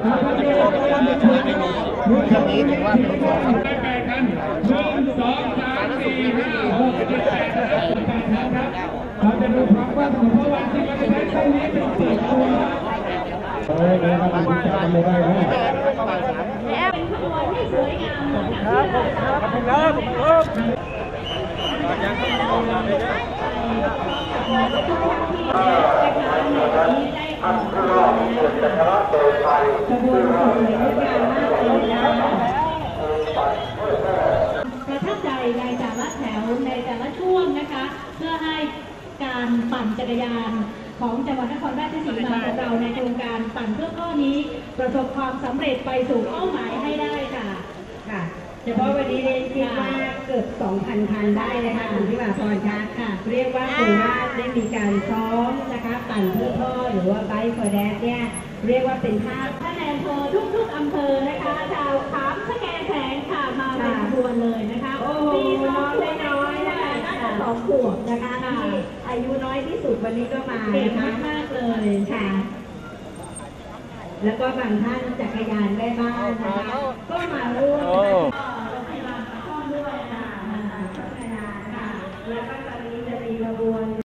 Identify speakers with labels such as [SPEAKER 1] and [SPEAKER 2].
[SPEAKER 1] เรื่องนี้ถือว่าเป็นส่วนสำคัญได้แปดคันหนึ่งสองสามสี่ห้าหกเจ็ดแปดนครับเราจะดูความกว้างของพราะว่าที่เราจะใช้เส้นนี้เป็นสี่ตัวเฮ้ยเดี๋ยวมาดูจับเลยนะ
[SPEAKER 2] เป็นขบวนที่สวยงามเหมือนกับที่เราขบวนส
[SPEAKER 3] วยงามมากเลยนะ
[SPEAKER 2] ประทับใจในแต่ละแถวในแต่ละช่วงนะคะ เพื่อให้การปั่นจักรยานของจังหวัดนครราชสีมาของเราในโครงการปั่นเพื่อข้อนี้ ประสบความสำเร็จไปสู่เป้าหมายให้ได้ค่ะ
[SPEAKER 3] ค่ะเฉพาะวันนี้เรียนคิดว่าเกือบ 2,000 คันได้นะคะคุณที่ว่าพรคะ
[SPEAKER 2] ค่ะ
[SPEAKER 3] เรียกว่าโคราชได้มีการซ้อมนะคะ ปั่นเพื่อพ่อหรือว่าไบค์ฟอร์แดดเนี่ย เรียกว่าเป็นภาพ
[SPEAKER 2] ท่า อำเภอนะคะชาวขามสแกแสงค่ะมาเป็นขบวนเลยนะคะโอ้โหน้องน้อยนะคะน่าจะส
[SPEAKER 3] องขวบนะคะที่อายุน้อยที่สุดวันนี้ก็มาเก่ง
[SPEAKER 2] มากเลยค่ะ
[SPEAKER 3] แล้วก็บางท่านจักรยานได้บ้านนะคะก็มาร่วมนะ
[SPEAKER 2] คะโรงาบาลด้วยค่ะ
[SPEAKER 3] โรพยาบาลค่ะแล้วก็